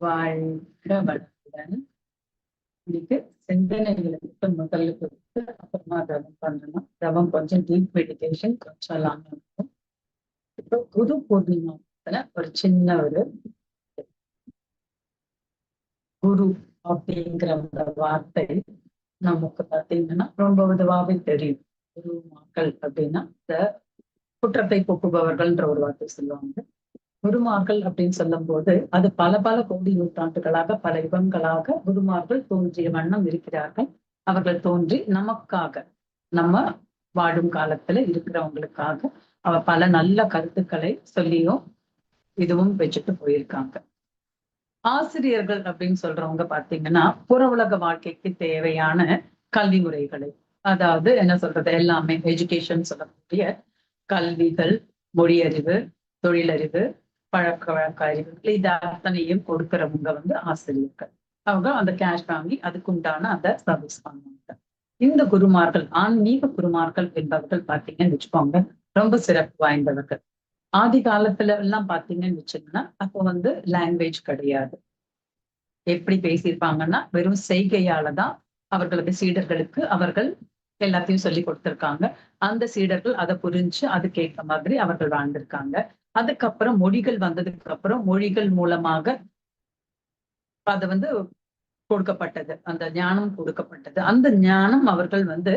வாழ்க வளத்துடன் இன்னைக்கு சிந்தனைகளை மட்டும் முதல்ல கொடுத்து அப்புறமா தவம் பண்ணணும் தவம் கொஞ்சம் டீப் மெடிடேஷன் கொஞ்சம் லாங் இருக்கும். இப்போ குரு பூர்ணிமாத்துல ஒரு சின்ன ஒரு குரு அப்படிங்கிற அந்த வார்த்தை நமக்கு பார்த்தீங்கன்னா ரொம்ப உதவாவே தெரியும். குரு மக்கள் அப்படின்னா இந்த குற்றத்தை போக்குபவர்கள்ன்ற ஒரு வார்த்தை சொல்லுவாங்க. குருமார்கள் அப்படின்னு சொல்லும் போது அது பல பல கோடி நூற்றாண்டுகளாக பல யுகங்களாக குருமார்கள் தோன்றிய வண்ணம் இருக்கிறார்கள். அவர்கள் தோன்றி நமக்காக நம்ம வாழும் காலத்துல இருக்கிறவங்களுக்காக அவ பல நல்ல கருத்துக்களை சொல்லியும் இதுவும் வச்சுட்டு போயிருக்காங்க. ஆசிரியர்கள் அப்படின்னு சொல்றவங்க பாத்தீங்கன்னா புற உலக வாழ்க்கைக்கு தேவையான கல்வி முறைகளை அதாவது என்ன சொல்றது எல்லாமே எஜுகேஷன் சொல்லக்கூடிய கல்விகள் மொழியறிவு தொழிலறிவு பழக்க வழக்க அறிவுகள் இது அத்தனையும் கொடுக்கறவங்க வந்து ஆசிரியர்கள். அவங்க அந்த கேஷ் வாங்கி அதுக்குண்டான அந்த சர்வீஸ் பண்ணுவாங்க. இந்த குருமார்கள் ஆன்மீக குருமார்கள் என்பவர்கள் பார்த்தீங்கன்னு வச்சுக்கோங்க ரொம்ப சிறப்பு வாய்ந்தவர்கள். ஆதி காலத்துல எல்லாம் பாத்தீங்கன்னு வச்சுக்கோங்கன்னா அப்போ வந்து லாங்குவேஜ் கிடையாது. எப்படி பேசியிருப்பாங்கன்னா வெறும் செய்கையால தான் அவர்களது சீடர்களுக்கு அவர்கள் எல்லாத்தையும் சொல்லி கொடுத்திருக்காங்க. அந்த சீடர்கள் அதை புரிஞ்சு அதுக்கேற்ற மாதிரி அவர்கள் வாழ்ந்திருக்காங்க. அதுக்கப்புறம் மொழிகள் வந்ததுக்கு அப்புறம் மொழிகள் மூலமாக அது வந்து கொடுக்கப்பட்டது. அந்த ஞானம் கொடுக்கப்பட்டது. அந்த ஞானம் அவர்கள் வந்து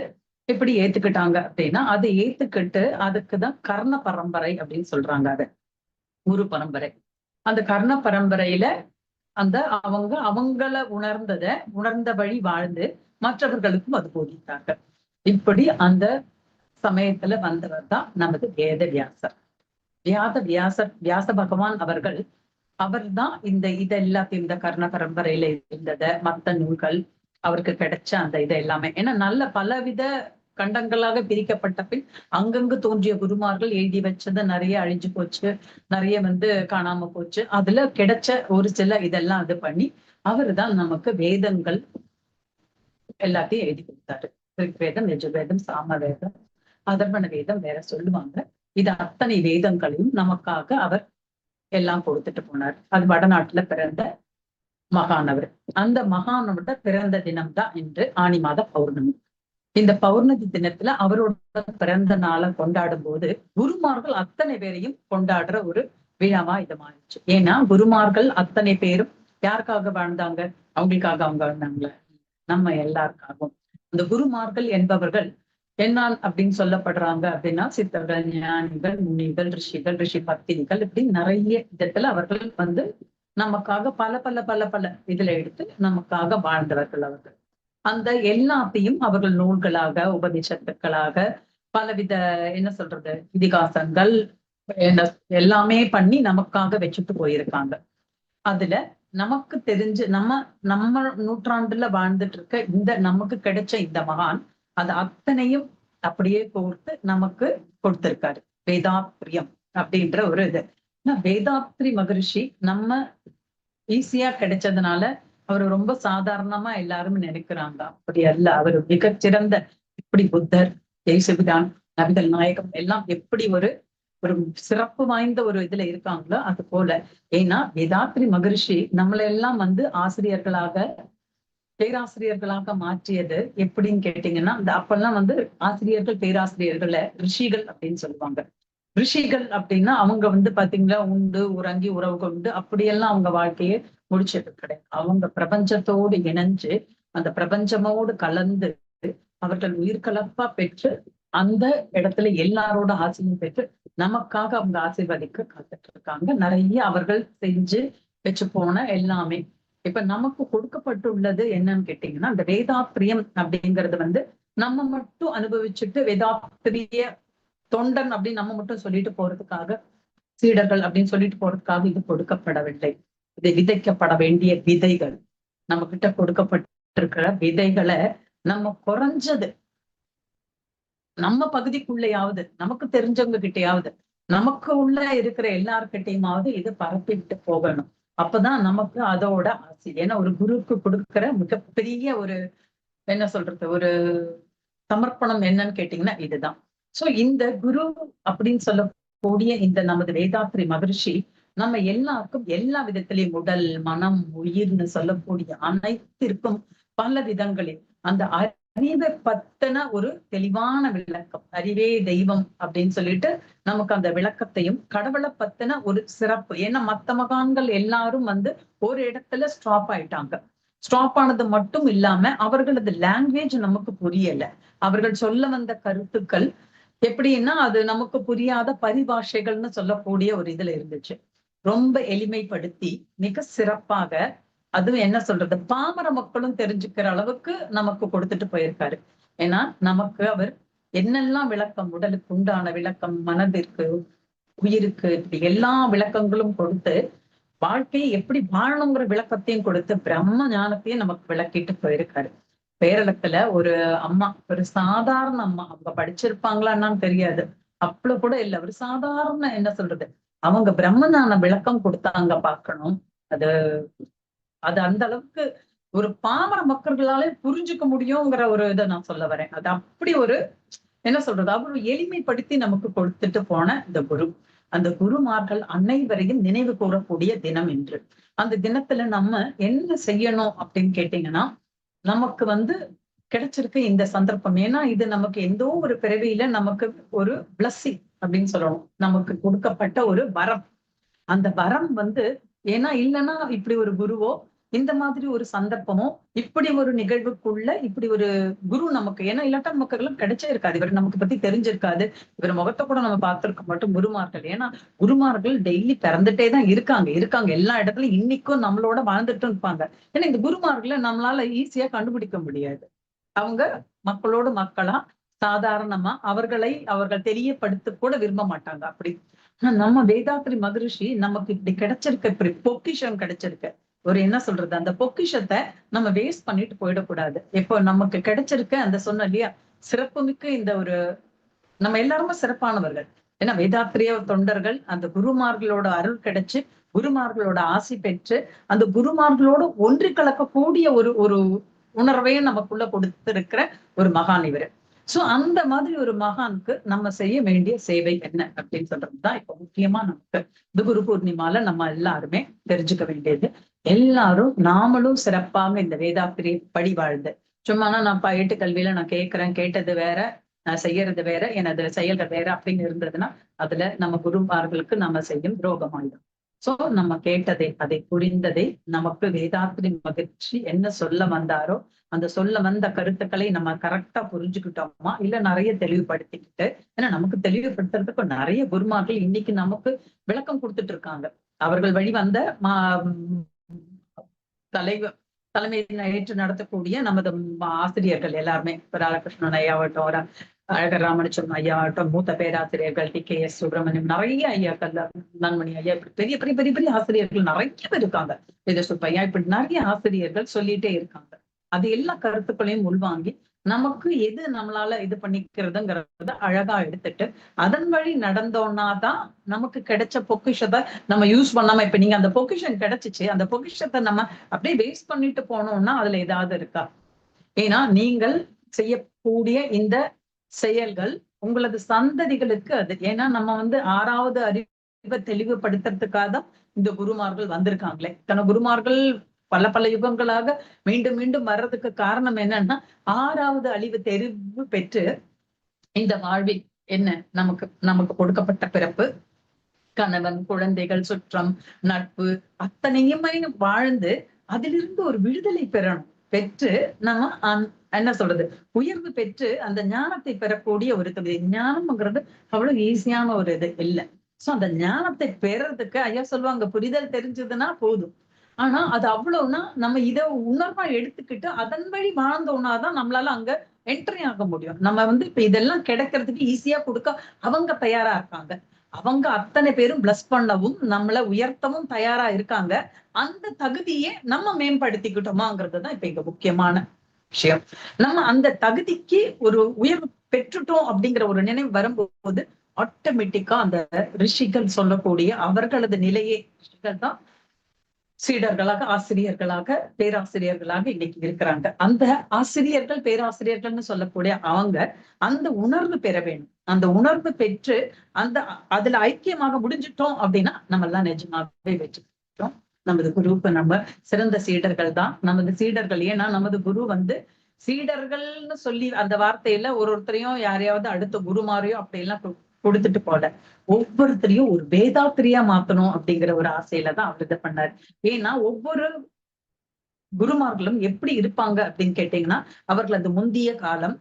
எப்படி ஏத்துக்கிட்டாங்க அப்படின்னா அதை ஏத்துக்கிட்டு அதுக்குதான் கர்ண பரம்பரை அப்படின்னு சொல்றாங்க அது. குரு பரம்பரை. அந்த கர்ண பரம்பரையில அந்த அவங்க அவங்கள உணர்ந்தத உணர்ந்த வழி வாழ்ந்து மற்றவர்களுக்கும் அது போதித்தார்கள். இப்படி அந்த சமயத்துல வந்தவர் தான் நமது வேத வியாசர் வியாத வியாச வியாச பகவான் அவர்கள் அவர் தான் இந்த இது எல்லாத்தையும் இந்த கர்ண பரம்பரையில இருந்தத மத்த நூல்கள் அவருக்கு கிடைச்ச அந்த இது எல்லாமே. ஏன்னா நல்ல பலவித கண்டங்களாக பிரிக்கப்பட்ட பின் அங்கங்கு தோன்றிய குருமார்கள் எழுதி வச்சது நிறைய அழிஞ்சு போச்சு நிறைய வந்து காணாம போச்சு. அதுல கிடைச்ச ஒரு சில இதெல்லாம் இது பண்ணி அவர் தான் நமக்கு வேதங்கள் எல்லாத்தையும் எழுதி கொடுத்தாரு. ரிக்வேதம் யஜுர்வேதம் சாமவேதம் அதர்வண வேதம் வேற சொல்லுவாங்க. இது அத்தனை வேதங்களையும் நமக்காக அவர் எல்லாம் கொடுத்துட்டு போனார். அது வடநாட்டுல பிறந்த மகானவர். அந்த மகானோட பிறந்த தினம் தான் இன்று ஆணி மாத பௌர்ணமி. இந்த பௌர்ணமி தினத்துல அவரோட பிறந்த நாளை கொண்டாடும் போது குருமார்கள் அத்தனை பேரையும் கொண்டாடுற ஒரு விழாவா இது மாறிச்சு ஏன்னா குருமார்கள் அத்தனை பேரும் யாருக்காக வாழ்ந்தாங்க? அவங்களுக்காக அவங்க வாழ்ந்தாங்களே. நம்ம எல்லாருக்காகவும். அந்த குருமார்கள் என்பவர்கள் என்னால் அப்படின்னு சொல்லப்படுறாங்க அப்படின்னா சித்தர்கள் ஞானிகள் முனிகள் ரிஷிகள் ரிஷி பத்தினிகள் இப்படி நிறைய விதத்துல அவர்கள் வந்து நமக்காக பல பல பல பல இதுல எடுத்து நமக்காக வாழ்ந்தவர்கள் அவர்கள். அந்த எல்லாத்தையும் அவர்கள் நூல்களாக உபதேசத்துக்களாக பலவித என்ன சொல்றது இதிகாசங்கள் என்ன எல்லாமே பண்ணி நமக்காக வச்சுட்டு போயிருக்காங்க. அதுல நமக்கு தெரிஞ்சு நம்ம நம்ம நூற்றாண்டுல வாழ்ந்துட்டு இருக்க இந்த நமக்கு கிடைச்ச இந்த மகான் அது அத்தனையும் அப்படியே கோர்த்து நமக்கு கொடுத்திருக்காரு. வேதாத்ரியம் அப்படின்ற ஒரு இது. வேதாத்ரி மகரிஷி நம்ம ஈஸியா கிடைச்சதுனால அவர் ரொம்ப சாதாரணமா எல்லாரும் நினைக்கிறாங்க. அப்படி அல்ல. அவர் மிகச்சிறந்த இப்படி புத்தர் தேசபிதான் நபிகள் நாயகம் எல்லாம் எப்படி ஒரு ஒரு சிறப்பு வாய்ந்த ஒரு இதுல இருக்காங்களோ அது போல. ஏன்னா வேதாத்ரி மகரிஷி நம்மள எல்லாம் வந்து ஆசிரியர்களாக பேராசிரியர்களாக மாற்றியது எப்படின்னு கேட்டீங்கன்னா இந்த அப்பெல்லாம் வந்து ஆசிரியர்கள் பேராசிரியர்களை ரிஷிகள் அப்படின்னு சொல்லுவாங்க. ரிஷிகள் அப்படின்னா அவங்க வந்து பாத்தீங்களா உண்டு உறங்கி உறவு கொண்டு அப்படியெல்லாம் அவங்க வாழ்க்கையை முடிச்சது கிடையாது. அவங்க பிரபஞ்சத்தோடு இணைஞ்சு அந்த பிரபஞ்சமோடு கலந்து அவர்கள் உயிர்கலப்பா பெற்று அந்த இடத்துல எல்லாரோட ஆசையும் பெற்று நமக்காக அவங்க ஆசீர்வதிக்க காத்துட்டு இருக்காங்க. நிறைய அவர்கள் செஞ்சு வச்சு போன எல்லாமே. இப்ப நமக்கு கொடுக்கப்பட்டுள்ளது என்னன்னு கேட்டீங்கன்னா இந்த வேதாத்திரியம் அப்படிங்கிறது வந்து நம்ம மட்டும் அனுபவிச்சுட்டு வேதாத்திரிய தொண்டன் அப்படின்னு நம்ம மட்டும் சொல்லிட்டு போறதுக்காக சீடர்கள் அப்படின்னு சொல்லிட்டு போறதுக்காக இது கொடுக்கப்படவில்லை. இது விதைக்கப்பட வேண்டிய விதைகள். நம்ம கிட்ட கொடுக்கப்பட்டிருக்கிற விதைகளை நம்ம குறைஞ்சது. நம்ம பகுதிக்குள்ளேயாவது நமக்கு தெரிஞ்சவங்க கிட்டையாவது நமக்கு உள்ள இருக்கிற எல்லார்கிட்டையுமாவது இது பரப்பிட்டு போகணும். அப்பதான் நமக்கு அதோட ஆசை. ஏன்னா ஒரு குருவுக்கு கொடுக்கிற மிகப்பெரிய ஒரு என்ன சொல்றது ஒரு சமர்ப்பணம் என்னன்னு கேட்டீங்கன்னா இதுதான். சோ இந்த குரு அப்படின்னு சொல்லக்கூடிய இந்த நமது வேதாத்ரி மகர்ஷி நம்ம எல்லாருக்கும் எல்லா விதத்திலையும் உடல் மனம் உயிர்னு சொல்லக்கூடிய அனைத்திற்கும் பல விதங்களில் அந்த அறிவை பத்தன ஒரு தெளிவான விளக்கம். அறிவே தெய்வம் அப்படின்னு சொல்லிட்டு நமக்கு அந்த விளக்கத்தையும் கடவுளை பத்தின ஒரு சிறப்பு. ஏன்னா மத்த மகான்கள் எல்லாரும் வந்து ஒரு இடத்துல ஸ்டாப் ஆயிட்டாங்க. ஸ்டாப் ஆனது மட்டும் இல்லாம அவர்களது லாங்குவேஜ் நமக்கு புரியல. அவர்கள் சொல்ல வந்த கருத்துக்கள் எப்படின்னா அது நமக்கு புரியாத பரிபாஷைகள்னு சொல்லக்கூடிய ஒரு இதுல இருந்துச்சு. ரொம்ப எளிமைப்படுத்தி மிக சிறப்பாக அதுவும் என்ன சொல்றது? பாமர மக்களும் தெரிஞ்சுக்கிற அளவுக்கு நமக்கு கொடுத்துட்டு போயிருக்காரு. ஏன்னா நமக்கு அவர் என்னெல்லாம் விளக்கம் உடலுக்கு உண்டான விளக்கம் மனதிற்கு உயிருக்கு இப்படி எல்லா விளக்கங்களும் கொடுத்து வாழ்க்கையை எப்படி வாழணுங்கிற விளக்கத்தையும் கொடுத்து பிரம்ம ஞானத்தையும் நமக்கு விளக்கிட்டு போயிருக்காரு. பேரளத்துல ஒரு அம்மா ஒரு சாதாரண அம்மா. அவங்க படிச்சிருப்பாங்களான்னு தெரியாது. அவ்வளவு கூட இல்ல. ஒரு சாதாரண என்ன சொல்றது? அவங்க பிரம்மஞான விளக்கம் கொடுத்தாங்க பார்க்கணும். அது அது அந்த அளவுக்கு ஒரு பாமர மக்கள்களாலே புரிஞ்சுக்க முடியுங்கிற ஒரு இதை நான் சொல்ல வரேன். அது அப்படி ஒரு என்ன சொல்றது அவ்வளவு எளிமைப்படுத்தி நமக்கு கொடுத்துட்டு போன இந்த குரு. அந்த குருமார்கள் அனைவரையும் நினைவு கூறக்கூடிய தினம் என்று அந்த தினத்துல நம்ம என்ன செய்யணும் அப்படின்னு கேட்டீங்கன்னா நமக்கு வந்து கிடைச்சிருக்க இந்த சந்தர்ப்பம். ஏன்னா இது நமக்கு எந்த ஒரு பிறவியில நமக்கு ஒரு பிளஸ்ஸிங் அப்படின்னு சொல்லணும். நமக்கு கொடுக்கப்பட்ட ஒரு வரம். அந்த வரம் வந்து ஏன்னா இல்லைன்னா இப்படி ஒரு குருவோ இந்த மாதிரி ஒரு சந்தர்ப்பமும் இப்படி ஒரு நிகழ்வுக்குள்ள இப்படி ஒரு குரு நமக்கு ஏன்னா இல்லாட்டா நமக்கு எல்லாம் கிடைச்சே இருக்காது. இவர் நமக்கு பத்தி தெரிஞ்சிருக்காது. இவர் முகத்தை கூட நம்ம பார்த்திருக்க மட்டும் குருமார்கள். ஏன்னா குருமார்கள் டெய்லி பிறந்துட்டே தான் இருக்காங்க. இருக்காங்க. எல்லா இடத்துலயும் இன்னைக்கும் நம்மளோட வாழ்ந்துட்டு இருப்பாங்க. ஏன்னா இந்த குருமார்களை நம்மளால ஈஸியா கண்டுபிடிக்க முடியாது. அவங்க மக்களோட மக்களா சாதாரணமா அவர்களை அவர்கள் தெரியப்படுத்த கூட விரும்ப மாட்டாங்க. அப்படி. நம்ம வேதாத்ரி மகரிஷி நமக்கு இப்படி கிடைச்சிருக்க. இப்படி பொக்கிஷம் கிடைச்சிருக்கு. ஒரு என்ன சொல்றது அந்த பொக்கிஷத்தை நம்ம வேஸ்ட் பண்ணிட்டு போயிடக்கூடாது. இப்போ நமக்கு கிடைச்சிருக்க அந்த சொன்ன இல்லையா சிறப்புமிக்க இந்த ஒரு நம்ம எல்லாருமே சிறப்பானவர்கள். ஏன்னா வேதாத்திரிய தொண்டர்கள் அந்த குருமார்களோட அருள் கிடைச்சு குருமார்களோட ஆசி பெற்று அந்த குருமார்களோட ஒன்றி கலக்கக்கூடிய ஒரு ஒரு உணர்வையும் நமக்குள்ள கொடுத்திருக்கிற ஒரு மகான் இவர். சோ அந்த மாதிரி ஒரு மகானுக்கு நம்ம செய்ய வேண்டிய சேவை என்ன அப்படின்னு சொல்றதுதான் இப்ப முக்கியமா நமக்கு. இந்த குரு பூர்ணிமால நம்ம எல்லாருமே தெரிஞ்சுக்க வேண்டியது. எல்லாரும் நாமளும் சிறப்பாக இந்த வேதாத்திரி படி வாழ்ந்து. சும்மா நான் பயிட்டு கல்வியில நான் கேட்கிறேன் கேட்டது வேற நான் செய்யறது வேற எனது செயல்ற வேற அப்படின்னு இருந்ததுன்னா அதுல நம்ம குருமார்களுக்கு நம்ம செய்யும் துரோகமாயிடும். சோ நம்ம கேட்டதை அதை புரிந்ததை நமக்கு வேதாத்திரி மகிழ்ச்சி என்ன சொல்ல வந்தாரோ அந்த சொல்ல வந்த கருத்துக்களை நம்ம கரெக்டா புரிஞ்சுக்கிட்டோமா இல்ல நிறைய தெளிவுபடுத்திக்கிட்டு ஏன்னா நமக்கு தெளிவுபடுத்துறதுக்கு நிறைய குருமார்கள் இன்னைக்கு நமக்கு விளக்கம் கொடுத்துட்டு இருக்காங்க. அவர்கள் வழி வந்த மா தலைவர் தலைமையில் ஏற்று நடத்தக்கூடிய நமது ஆசிரியர்கள் எல்லாருமே. ராலகிருஷ்ணன் ஐயாவட்டும் அழகர் ராமலிச்சம் ஐயாவட்டும் மூத்த பேராசிரியர்கள் டி கே எஸ் சுப்பிரமணியம் நிறைய ஐயாக்கள் நன்மணி ஐயா இப்படி பெரிய பெரிய பெரிய பெரிய ஆசிரியர்கள் நிறைய பேர் இருக்காங்க. இது சுப்பையா இப்படி நிறைய ஆசிரியர்கள் சொல்லிட்டே இருக்காங்க. அது எல்லா கருத்துக்களையும் உள்வாங்கி நமக்கு எது நம்மளால இது பண்ணிக்கிறதுங்கிறத அழகா எடுத்துட்டு அதன் வழி நடந்தோம்னா தான் நமக்கு கிடைச்ச பொக்கிஷத்தை நம்ம யூஸ் பண்ணாம இப்ப நீங்க அந்த பொக்கிஷன் கிடைச்சிச்சு அந்த பொக்கிஷத்தை நம்ம அப்படியே வேஸ்ட் பண்ணிட்டு போனோம்னா அதுல ஏதாவது இருக்கா? ஏன்னா நீங்கள் செய்யக்கூடிய இந்த செயல்கள் உங்களது சந்ததிகளுக்கு அது. ஏன்னா நம்ம வந்து ஆறாவது அறிவை தெளிவுபடுத்துறதுக்காக தான் இந்த குருமார்கள் வந்திருக்காங்களே. தன குருமார்கள் பல பல யுகங்களாக மீண்டும் மீண்டும் வர்றதுக்கு காரணம் என்னன்னா ஆறாவது அழிவு தெரிவு பெற்று இந்த வாழ்வில் என்ன? நமக்கு நமக்கு கொடுக்கப்பட்ட பிறப்பு கணவன் குழந்தைகள் சுற்றம் நட்பு அத்தனையுமே வாழ்ந்து அதிலிருந்து ஒரு விடுதலை பெறணும். பெற்று நம்ம என்ன சொல்றது? உயர்வு பெற்று அந்த ஞானத்தை பெறக்கூடிய ஒரு ஞானம்ங்கிறது அவ்வளவு ஈஸியான ஒரு இது இல்லை. சோ அந்த ஞானத்தை பெறறதுக்கு ஐயா சொல்லுவாங்க புரிதல் தெரிஞ்சதுன்னா போதும். ஆனா அது அவ்வளவுனா நம்ம இதை உணர்வா எடுத்துக்கிட்டு அதன் வழி வாழ்ந்தோம்னாதான் நம்மளால அங்க என்ட்ரி ஆக முடியும். நம்ம வந்து இப்ப இதெல்லாம் கிடைக்கிறதுக்கு ஈஸியா கொடுக்க அவங்க தயாரா இருக்காங்க. அவங்க அத்தனை பேரும் பிளஸ் பண்ணவும் நம்மளை உயர்த்தவும் தயாரா இருக்காங்க. அந்த தகுதியை நம்ம மேம்படுத்திக்கிட்டோமாங்கிறது தான் இப்ப இங்க முக்கியமான விஷயம். நம்ம அந்த தகுதிக்கு ஒரு உயர்வு பெற்றுட்டோம் அப்படிங்கிற ஒரு நினைவு வரும்போது ஆட்டோமேட்டிக்கா அந்த ரிஷிகள் சொல்லக்கூடிய அவர்களது நிலையே ரிஷிகள் தான் சீடர்களாக ஆசிரியர்களாக பேராசிரியர்களாக இன்னைக்கு இருக்கிறாங்க. அந்த ஆசிரியர்கள் பேராசிரியர்கள்னு சொல்லக்கூடிய அவங்க அந்த உணர்வு பெற வேணும் அந்த உணர்வு பெற்று அந்த அதுல ஐக்கியமாக முடிஞ்சிட்டோம் அப்படின்னா நம்ம எல்லாம் நிஜமாவே வச்சுக்கிட்டோம் நமது குருவுக்கு நம்ம சிறந்த சீடர்கள் தான். நமது சீடர்கள் ஏன்னா நமது குரு வந்து சீடர்கள்னு சொல்லி அந்த வார்த்தையில ஒரு ஒருத்தரையும் யாரையாவது அடுத்த குருமாரையோ அப்படி எல்லாம் கொடுத்துட்டு போல. ஒவ்வொருத்தரையும் ஒரு வேதாத்திரியா மாத்தணும் அப்படிங்கிற ஒரு ஆசையில தான் அவர் இதை பண்ணாரு. ஏன்னா ஒவ்வொரு குருமார்களும் எப்படி இருப்பாங்க அப்படின்னு கேட்டீங்கன்னா அவர்கள் அது முந்திய காலம்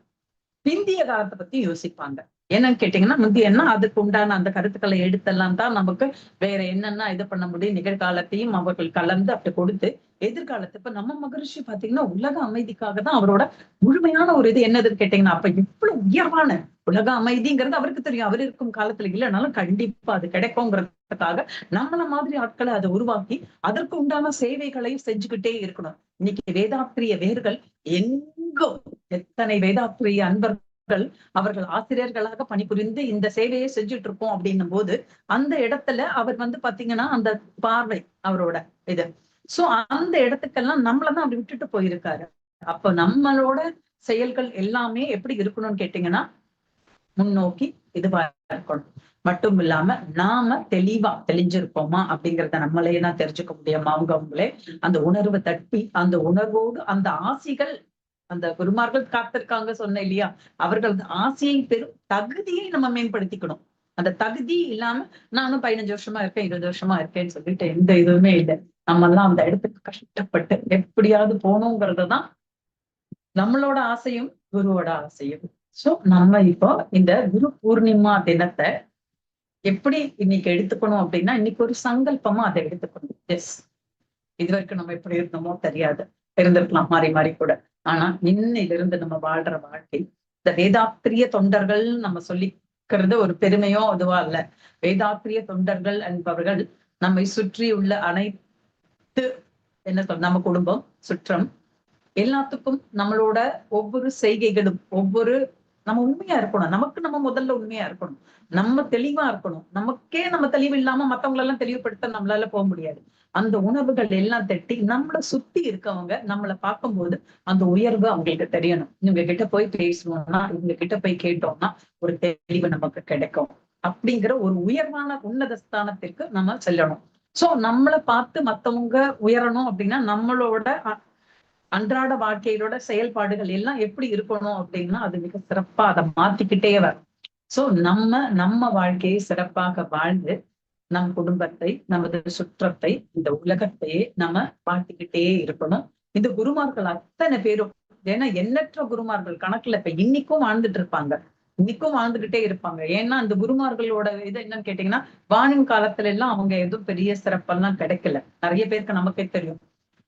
பிந்திய காலத்தை பத்தி யோசிப்பாங்க. என்னன்னு கேட்டீங்கன்னா முந்தி என்ன அதுக்கு உண்டான அந்த கருத்துக்களை எடுத்தெல்லாம் தான் நமக்கு வேற என்னென்ன இது பண்ண முடியும்? நிகழ்காலத்தையும் அவர்கள் கலந்து அப்படி கொடுத்து எதிர்காலத்து இப்ப நம்ம மகரிஷி பாத்தீங்கன்னா உலக அமைதிக்காக தான் அவரோட முழுமையான ஒரு இது என்னதுன்னு கேட்டீங்கன்னா அப்ப இவ்வளவு உயர்வான உலக அமைதிங்கிறது அவருக்கு தெரியும். அவர் இருக்கும் காலத்துல இல்லைனாலும் கண்டிப்பா அது கிடைக்குங்கிறதுக்காக நம்மள மாதிரி ஆட்களை அதை உருவாக்கி அதற்கு உண்டான சேவைகளையும் செஞ்சுக்கிட்டே இருக்கணும். இன்னைக்கு வேதாத்திரிய வேர்கள் எங்கோ எத்தனை வேதாத்திரிய அன்பர்கள் அவர்கள் ஆசிரியர்களாக பணிபுரிந்து இந்த சேவையை செஞ்சுட்டு இருக்கோம் அப்படின்னும் போது அந்த இடத்துல அவர் வந்து பாத்தீங்கன்னா அந்த பார்வை அவரோட இது. சோ அந்த இடத்துக்கெல்லாம் நம்மளதான் அப்படி விட்டுட்டு போயிருக்காரு. அப்ப நம்மளோட செயல்கள் எல்லாமே எப்படி இருக்கணும்னு கேட்டீங்கன்னா முன்னோக்கி இதுவா இருக்கணும். மட்டும் இல்லாம நாம தெளிவா தெளிஞ்சிருப்போமா அப்படிங்கிறத நம்மளே தான் தெரிஞ்சுக்க முடியும். அவங்க அவங்களே அந்த உணர்வை தட்டி அந்த உணர்வோடு அந்த ஆசிகள் அந்த குருமார்கள் காத்திருக்காங்க சொன்ன இல்லையா? அவர்கள் ஆசையை பெரும் தகுதியை நம்ம மேம்படுத்திக்கணும். அந்த தகுதி இல்லாம நானும் பதினஞ்சு வருஷமா இருக்கேன் இருபது வருஷமா இருக்கேன்னு சொல்லிட்டு எந்த இதுவுமே இல்லை. நம்ம எல்லாம் அந்த இடத்துக்கு கஷ்டப்பட்டு எப்படியாவது போகணுங்கிறதுதான் நம்மளோட ஆசையும் குருவோட ஆசையும். சோ நம்ம இப்போ இந்த குரு பூர்ணிமா தினத்தை எப்படி இன்னைக்கு எடுத்துக்கணும் அப்படின்னா இன்னைக்கு ஒரு சங்கல்பமா அதை எடுத்துக்கணும். எஸ் இது வரைக்கும் நம்ம எப்படி இருந்தோமோ தெரியாது. இருந்திருக்கலாம் மாறி மாறி கூட. ஆனா இன்னிலிருந்து நம்ம வாழ்ற வாழ்க்கை இந்த வேதாத்திரிய தொண்டர்கள் நம்ம சொல்லிக்கிறது ஒரு பெருமையோ அதுவா இல்ல வேதாத்திரிய தொண்டர்கள் என்பவர்கள் நம்மை சுற்றி உள்ள அனைத்து என்ன சொல் நம்ம குடும்பம் சுற்றம் எல்லாத்துக்கும் நம்மளோட ஒவ்வொரு செய்கைகளும் ஒவ்வொரு நம்ம உண்மையா இருக்கணும். நமக்கு நம்ம முதல்ல உண்மையா இருக்கணும். நம்ம தெளிவா இருக்கணும். நமக்கே நம்ம தெளிவு இல்லாம மத்தவங்களெல்லாம் தெளிவுபடுத்த நம்மளால போக முடியாது. அந்த உணர்வுகள் எல்லாம் தட்டி நம்மளை சுத்தி இருக்கவங்க நம்மளை பார்க்கும்போது அந்த உயர்வு அவங்களுக்கு தெரியணும். இவங்க கிட்ட போய் பேசணும்னா இவங்க கிட்ட போய் கேட்டோம்னா ஒரு தெளிவு நமக்கு கிடைக்கும். அப்படிங்கிற ஒரு உயர்வான உன்னத ஸ்தானத்திற்கு நம்ம செல்லணும். சோ நம்மளை பார்த்து மத்தவங்க உயரணும் அப்படின்னா நம்மளோட அன்றாட வாழ்க்கையிலோட செயல்பாடுகள் எல்லாம் எப்படி இருக்கணும் அப்படின்னா அது மிக சிறப்பா அதை மாத்திக்கிட்டே வரும் சோ நம்ம நம்ம வாழ்க்கையை சிறப்பாக வாழ்ந்து நம் குடும்பத்தை நமது சுற்றத்தை இந்த உலகத்தையே நம்ம பார்த்துக்கிட்டே இருக்கணும். இந்த குருமார்கள் அத்தனை பேரும் ஏன்னா எண்ணற்ற குருமார்கள் கணக்குல இப்ப இன்னைக்கும் வாழ்ந்துட்டு இருப்பாங்க. இன்னைக்கும் வாழ்ந்துகிட்டே இருப்பாங்க. ஏன்னா அந்த குருமார்களோட இது என்னன்னு கேட்டீங்கன்னா வானின் காலத்துல எல்லாம் அவங்க எதுவும் பெரிய சிறப்பெல்லாம் கிடைக்கல. நிறைய பேருக்கு நமக்கே தெரியும்.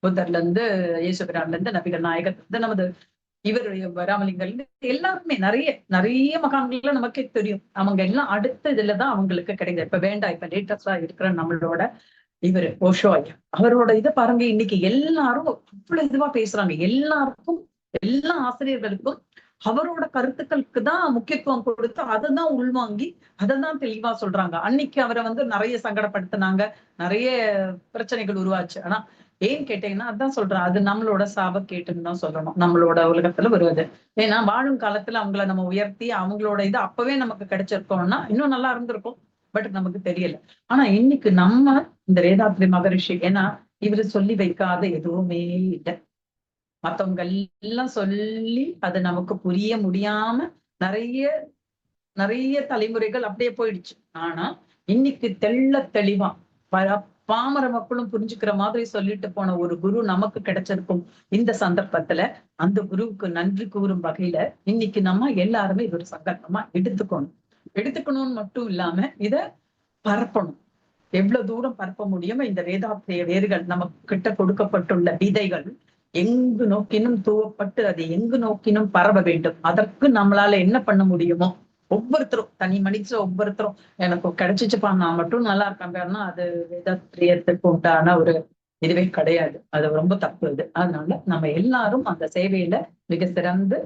புத்தர்ல இருந்து இயேசுபிரான்ல இருந்து நபிகள் நாயகத்துல இருந்து நமது இவர் ராமலிங்கம் எல்லாருமே நிறைய நிறைய மகான்கள்ல நமக்கே தெரியும். அவங்க எல்லாம் அடுத்த இதுலதான் அவங்களுக்கு கிடைக்கும் இப்ப வேண்டாம் இப்ப லேட்டஸ்டா இருக்கிற நம்மளோட இவர் ஓஷோ ஐயா அவரோட இதை பாருங்க இன்னைக்கு எல்லாரும் அவ்வளவு இதுவா பேசுறாங்க. எல்லாருக்கும் எல்லா ஆசிரியர்களுக்கும் அவரோட கருத்துக்களுக்கு தான் முக்கியத்துவம் கொடுத்து அதை தான் உள்வாங்கி அதை தான் தெளிவா சொல்றாங்க. அன்னைக்கு அவரை வந்து நிறைய சங்கடப்படுத்தினாங்க. நிறைய பிரச்சனைகள் உருவாச்சு. ஆனா ஏன் கேட்டீங்கன்னா அதான் சொல்றேன். அது நம்மளோட சாப கேட்டுன்னு தான் சொல்லணும். நம்மளோட உலகத்துல வருவது. ஏன்னா வாழும் காலத்துல அவங்கள நம்ம உயர்த்தி அவங்களோட இது அப்பவே நமக்கு கிடைச்சிருக்கோம்னா இன்னும் நல்லா இருந்திருக்கும். பட் நமக்கு தெரியல. ஆனா இன்னைக்கு நம்ம இந்த வேதாத்ரி மகரிஷி ஏன்னா இவரு சொல்லி வைக்காத எதுவுமே இல்லை. மத்தவங்க எல்லாம் சொல்லி அது நமக்கு புரிய முடியாம நிறைய நிறைய தலைமுறைகள் அப்படியே போயிடுச்சு. ஆனா இன்னைக்கு தெள்ள தெளிவா பாமர மக்களும் புரிஞ்சுக்கிற மாதிரி சொல்லிட்டு போன ஒரு குரு நமக்கு கிடைச்சிருக்கும் இந்த சந்தர்ப்பத்துல அந்த குருவுக்கு நன்றி கூறும் வகையில இன்னைக்கு நம்ம எல்லாருமே இது ஒரு சங்கல்பமா எடுத்துக்கணும். எடுத்துக்கணும்னு மட்டும் இல்லாம இத பரப்பணும். எவ்வளவு தூரம் பரப்ப முடியுமோ இந்த வேதாத்திரிய வேர்கள் நமக்கு கிட்ட கொடுக்கப்பட்டுள்ள விதைகள் எங்கு நோக்கினும் தூவப்பட்டு அது எங்கு நோக்கினும் பரவ வேண்டும். அதற்கு நம்மளால என்ன பண்ண முடியுமோ ஒவ்வொருத்தரும் தனி மனித ஒவ்வொருத்தரும் எனக்கு கிடைச்சிச்சுப்பா நான் மட்டும் நல்லா இருக்காங்கன்னா அது வேதாத்திரியத்துக்கு உண்டான ஒரு இதுவே கிடையாது. அது ரொம்ப தப்பு இது அதனால நம்ம எல்லாரும் அந்த சேவையில மிக சிறந்து